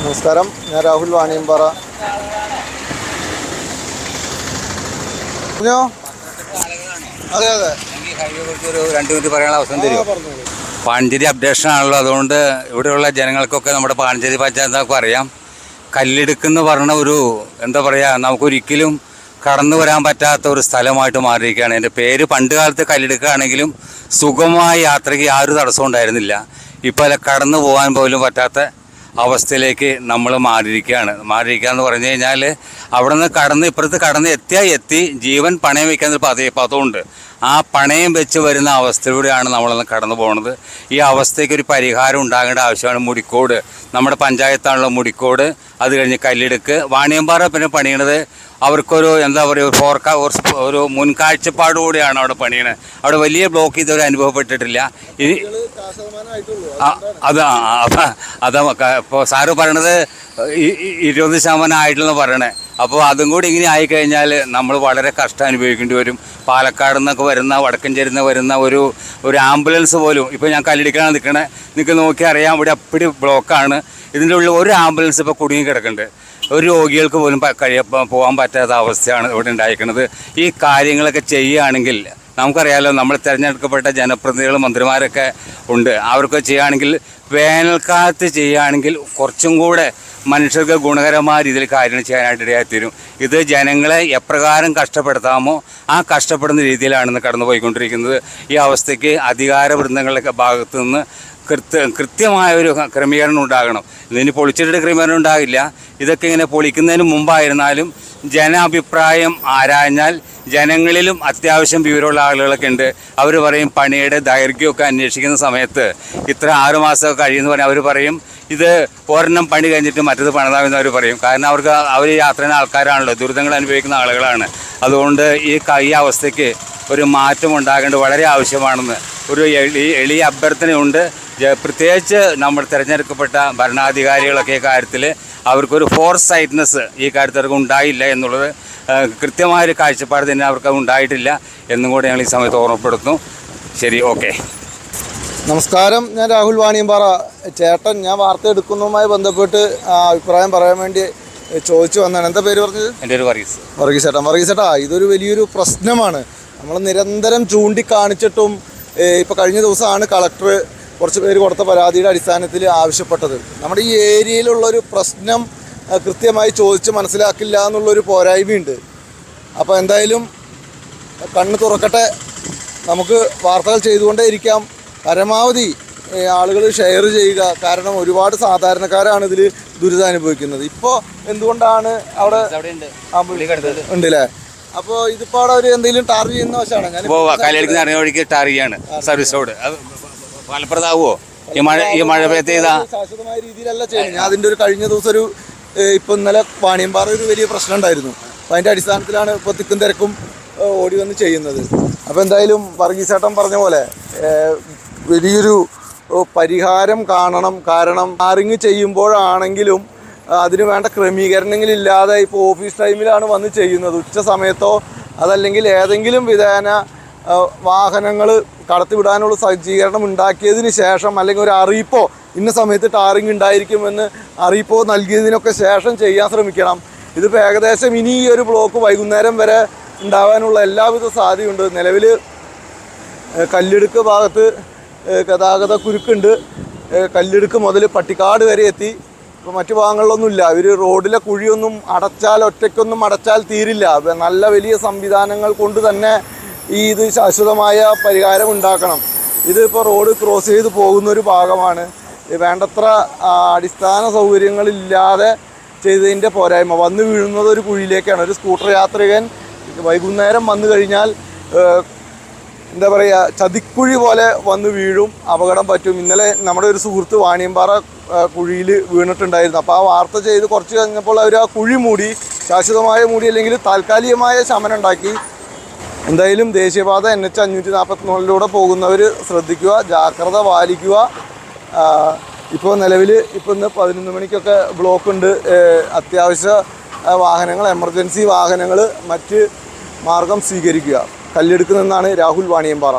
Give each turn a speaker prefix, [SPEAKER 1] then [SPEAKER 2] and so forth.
[SPEAKER 1] നമസ്കാരം. ഞാൻ രാഹുൽ വാണിയമ്പാറ. പറഞ്ഞോ അതെ അതെ.
[SPEAKER 2] ഒരു മിനിറ്റ് പറയാനുള്ള അവസരം
[SPEAKER 1] തരും.
[SPEAKER 2] പാഞ്ചേരി അപ്ഡേഷൻ ആണല്ലോ. അതുകൊണ്ട് ഇവിടെയുള്ള ജനങ്ങൾക്കൊക്കെ നമ്മുടെ പാഞ്ചേരി പഞ്ചായത്തൊക്കെ അറിയാം. കല്ലെടുക്കുന്ന പറഞ്ഞ ഒരു എന്താ പറയുക നമുക്കൊരിക്കലും കടന്നു വരാൻ പറ്റാത്ത ഒരു സ്ഥലമായിട്ട് മാറിയിരിക്കുകയാണ്. എന്റെ പേര് പണ്ട് കാലത്ത് കല്ലെടുക്കുകയാണെങ്കിലും സുഗമമായ യാത്രയ്ക്ക് ഒരു തടസ്സവും ഉണ്ടായിരുന്നില്ല. ഇപ്പോൾ അല്ല കടന്നു പോകാൻ പോലും പറ്റാത്ത അവസ്ഥയിലേക്ക് നമ്മൾ മാറിയിരിക്കുകയാണ്. മാറിയിരിക്കുക എന്ന് പറഞ്ഞു കഴിഞ്ഞാൽ അവിടെ നിന്ന് കടന്ന് ഇപ്പുറത്ത് കടന്ന് എത്തിയാൽ എത്തി ജീവൻ പണയം വയ്ക്കാൻ പതേ പദമുണ്ട് ആ പണയം വെച്ച് വരുന്ന അവസ്ഥയിലൂടെയാണ് നമ്മളൊന്ന് കടന്നു പോകുന്നത് ഈ അവസ്ഥയ്ക്ക് ഒരു പരിഹാരം ഉണ്ടാകേണ്ട ആവശ്യമാണ് മുടിക്കോട്. നമ്മുടെ പഞ്ചായത്താണല്ലോ മുടിക്കോട്. അത് കഴിഞ്ഞ് കല്ലിടുക്ക്. വാണിയമ്പാറ പിന്നെ പണിയണത് അവർക്കൊരു എന്താ പറയുക ഒരു ഫോർക്ക ഒരു ഒരു മുൻകാഴ്ചപ്പാടുകൂടിയാണ് അവിടെ പണിയണത് അവിടെ വലിയ ബ്ലോക്ക് ഇതുവരെ അനുഭവപ്പെട്ടിട്ടില്ല. ഇനി അതാ അത് ഇപ്പോൾ സാറ് പറയണത് ഇരുപത് ശതമാനം ആയിട്ടില്ലെന്ന് പറയണേ. അപ്പോൾ അതും കൂടി ഇങ്ങനെ ആയിക്കഴിഞ്ഞാൽ നമ്മൾ വളരെ കഷ്ടം അനുഭവിക്കേണ്ടി വരും. പാലക്കാട് നിന്നൊക്കെ വരുന്ന വടക്കഞ്ചേരി നിന്ന് വരുന്ന ഒരു ഒരു ആംബുലൻസ് പോലും ഇപ്പോൾ ഞാൻ കല്ലിടിക്കാണ് നിൽക്കണേ നിങ്ങൾക്ക് നോക്കി അറിയാം ഇവിടെ അപ്പടി ബ്ലോക്കാണ്. ഇതിന്റെ ഉള്ളിൽ ഒരു ആംബുലൻസ് ഇപ്പോൾ കുടുങ്ങി കിടക്കുന്നുണ്ട് ഒരു രോഗികൾക്ക് പോലും കഴിയ പോകാൻ പറ്റാത്ത അവസ്ഥയാണ് ഇവിടെ ഉണ്ടായിരിക്കുന്നത്. ഈ കാര്യങ്ങളൊക്കെ ചെയ്യുകയാണെങ്കിൽ നമുക്കറിയാലോ നമ്മൾ തിരഞ്ഞെടുക്കപ്പെട്ട ജനപ്രതിനിധികൾ മന്ത്രിമാരൊക്കെ ഉണ്ട്. അവർക്ക് ചെയ്യുകയാണെങ്കിൽ വേനൽക്കാലത്ത് ചെയ്യുകയാണെങ്കിൽ കുറച്ചും കൂടെ മനുഷ്യർക്ക് ഗുണകരമായ രീതിയിൽ കാര്യങ്ങൾ ചെയ്യാനായിട്ട് ഇടയായിത്തീരും ഇത് ജനങ്ങളെ എപ്രകാരം കഷ്ടപ്പെടുത്താമോ ആ കഷ്ടപ്പെടുന്ന രീതിയിലാണെന്ന് കടന്നു പോയിക്കൊണ്ടിരിക്കുന്നത് ഈ അവസ്ഥയ്ക്ക് അധികാര വൃന്ദങ്ങളുടെ ഭാഗത്തു നിന്ന് കൃത്യ കൃത്യമായ ഒരു ക്രമീകരണം ഉണ്ടാകണം. ഇതിന് പൊളിച്ചിട്ട് ക്രമീകരണം ഉണ്ടാകില്ല. ഇതൊക്കെ ഇങ്ങനെ പൊളിക്കുന്നതിന് മുമ്പായിരുന്നാലും ജനാഭിപ്രായം ആരാഞ്ഞാൽ ജനങ്ങളിലും അത്യാവശ്യം വിവരമുള്ള ആളുകളൊക്കെ ഉണ്ട്. അവർ പറയും പണിയുടെ ദൈർഘ്യമൊക്കെ അന്വേഷിക്കുന്ന സമയത്ത് ഇത്ര ആറുമാസമൊക്കെ കഴിയുമെന്ന് പറഞ്ഞാൽ അവർ പറയും ഇത് ഒരെണ്ണം പണി കഴിഞ്ഞിട്ട് മറ്റത് പണിതാമെന്ന് അവർ പറയും. കാരണം അവർക്ക് അവർ യാത്ര ചെയ്യുന്ന ആൾക്കാരാണല്ലോ. ദുരിതങ്ങൾ അനുഭവിക്കുന്ന ആളുകളാണ്. അതുകൊണ്ട് ഈ ഈ അവസ്ഥയ്ക്ക് ഒരു മാറ്റം ഉണ്ടാകേണ്ടത് വളരെ ആവശ്യമാണെന്ന് ഒരു എളി എളിയ അഭ്യർത്ഥനയുണ്ട്. പ്രത്യേകിച്ച് നമ്മൾ തിരഞ്ഞെടുക്കപ്പെട്ട ഭരണാധികാരികളൊക്കെ കാര്യത്തിൽ അവർക്കൊരു ഫോർ സൈറ്റ്നസ് ഈ കാര്യത്തിൽ അവർക്ക് ഉണ്ടായില്ല എന്നുള്ളത് കൃത്യമായൊരു കാഴ്ചപ്പാട് തന്നെ അവർക്ക് ഉണ്ടായിട്ടില്ല എന്നും കൂടെ ഞങ്ങൾ ഈ സമയത്ത് ഓർമ്മപ്പെടുത്തുന്നു. ശരി ഓക്കെ.
[SPEAKER 1] നമസ്കാരം. ഞാൻ രാഹുൽ വാണിയമ്പാറ. ചേട്ടൻ ഞാൻ വാർത്ത എടുക്കുന്നതുമായി ബന്ധപ്പെട്ട് ആ, അഭിപ്രായം പറയാൻ വേണ്ടി ചോദിച്ചു വന്നാണ് എന്താ പേര് പറഞ്ഞത്?
[SPEAKER 2] എന്റെ ഒരു വർഗീസ്.
[SPEAKER 1] വർഗീസ് ചേട്ടൻ. വർഗീസ് ചേട്ടാ ഇതൊരു വലിയൊരു പ്രശ്നമാണ്. നമ്മൾ നിരന്തരം ചൂണ്ടിക്കാണിച്ചിട്ടും ഇപ്പോൾ ഇപ്പൊ കഴിഞ്ഞ ദിവസമാണ് കളക്ടർ കുറച്ച് പേര് കൊടുത്ത പരാതിയുടെ അടിസ്ഥാനത്തിൽ ആവശ്യപ്പെട്ടത്. നമ്മുടെ ഈ ഏരിയയിലുള്ളൊരു പ്രശ്നം കൃത്യമായി ചോദിച്ച് മനസ്സിലാക്കില്ല എന്നുള്ളൊരു പോരായ്മയുണ്ട്. അപ്പോൾ എന്തായാലും കണ്ണ് തുറക്കട്ടെ. നമുക്ക് വാർത്തകൾ ചെയ്തുകൊണ്ടേ ഇരിക്കാം പരമാവധി ആളുകൾ ഷെയർ ചെയ്യുക. കാരണം ഒരുപാട് സാധാരണക്കാരാണ് ഇതിൽ ദുരിതം അനുഭവിക്കുന്നത്. ഇപ്പോൾ എന്തുകൊണ്ടാണ് അവിടെ ഉണ്ടല്ലേ? അപ്പോൾ ഇതിപ്പോൾ അവിടെ ഒരു എന്തെങ്കിലും ടാർ ചെയ്യുന്ന വശമാണ് ഞാൻ
[SPEAKER 2] ഇപ്പോൾ വഴിക്ക് ഇറങ്ങിയ ചെയ്യാണ് സർവീസ് റോഡ് അത് ഫലപ്രദമാവോ ഈ മഴ ഈ മഴ പെയ്ത
[SPEAKER 1] ശാശ്വതമായ രീതിയിലല്ല ചെയ്യുന്നത്. ഞാൻ അതിന്റെ ഒരു കഴിഞ്ഞ ദിവസം ഒരു ഇപ്പം ഇന്നലെ വാണിയമ്പാറ ഒരു വലിയ പ്രശ്നം ഉണ്ടായിരുന്നു. അപ്പം അതിന്റെ അടിസ്ഥാനത്തിലാണ് ഇപ്പോൾ തിക്കും തിരക്കും ഓടി വന്ന് ചെയ്യുന്നത്. അപ്പോൾ എന്തായാലും വർഗീസേട്ടൻ പറഞ്ഞ പോലെ വലിയൊരു പരിഹാരം കാണണം. കാരണം ആറിങ് ചെയ്യുമ്പോഴാണെങ്കിലും അതിനു വേണ്ട ക്രമീകരണങ്ങളില്ലാതെ ഇപ്പോൾ ഓഫീസ് ടൈമിലാണ് വന്ന് ചെയ്യുന്നത്. ഉച്ച സമയത്തോ അതല്ലെങ്കിൽ ഏതെങ്കിലും വിധേന വാഹനങ്ങൾ കടത്തിവിടാനുള്ള സജ്ജീകരണം ഉണ്ടാക്കിയതിന് ശേഷം അല്ലെങ്കിൽ ഒരു അറിയിപ്പോ ഇന്ന സമയത്ത് ടാറിങ് ഉണ്ടായിരിക്കുമെന്ന് അറിയിപ്പോ നൽകിയതിനൊക്കെ ശേഷം ചെയ്യാൻ ശ്രമിക്കണം. ഇതിപ്പോൾ ഏകദേശം ഇനി ഈ ഒരു ബ്ലോക്ക് വൈകുന്നേരം വരെ ഉണ്ടാവാനുള്ള എല്ലാവിധ സാധ്യതയുണ്ട്. നിലവിൽ കല്ലെടുക്ക് ഭാഗത്ത് ഗതാഗത കുരുക്കുണ്ട്. കല്ലെടുക്ക് മുതൽ പട്ടിക്കാട് വരെ എത്തി. ഇപ്പോൾ മറ്റു ഭാഗങ്ങളിലൊന്നുമില്ല. ഇവർ റോഡിലെ കുഴിയൊന്നും അടച്ചാൽ ഒറ്റയ്ക്കൊന്നും അടച്ചാൽ തീരില്ല. നല്ല വലിയ സംവിധാനങ്ങൾ കൊണ്ട് തന്നെ ഈ ഇത് ശാശ്വതമായ പരിഹാരം ഉണ്ടാക്കണം. ഇതിപ്പോൾ റോഡ് ക്രോസ് ചെയ്ത് പോകുന്ന ഒരു ഭാഗമാണ് വേണ്ടത്ര അടിസ്ഥാന സൗകര്യങ്ങളില്ലാതെ ചെയ്തതിന്റെ പോരായ്മ. വന്ന് വീഴുന്നത് ഒരു കുഴിയിലേക്കാണ്. ഒരു സ്കൂട്ടർ യാത്രികൻ വൈകുന്നേരം വന്നു കഴിഞ്ഞാൽ എന്താ പറയുക ചതിക്കുഴി പോലെ വന്ന് വീഴും അപകടം പറ്റും. ഇന്നലെ നമ്മുടെ ഒരു സുഹൃത്ത് വാണിയമ്പാറ കുഴിയിൽ വീണിട്ടുണ്ടായിരുന്നു. അപ്പോൾ ആ വാർത്ത ചെയ്ത് കുറച്ച് കഴിഞ്ഞപ്പോൾ അവർ ആ കുഴി മൂടി ശാശ്വതമായ മൂടി അല്ലെങ്കിൽ താൽക്കാലികമായ ശമനം ഉണ്ടാക്കി. എന്തായാലും ദേശീയപാത എൻ എച്ച് അഞ്ഞൂറ്റി നാൽപ്പത്തിനാലിലൂടെ പോകുന്നവർ ശ്രദ്ധിക്കുക ജാഗ്രത പാലിക്കുക. ഇപ്പോൾ നിലവിൽ ഇപ്പോൾ ഇന്ന് പതിനൊന്ന് മണിക്കൊക്കെ ബ്ലോക്ക് ഉണ്ട്. അത്യാവശ്യ വാഹനങ്ങൾ എമർജൻസി വാഹനങ്ങൾ മറ്റ് മാർഗം സ്വീകരിക്കുക. കല്ലെടുക്കുന്നെന്നാണ് രാഹുൽ വാണിയമ്പാറ.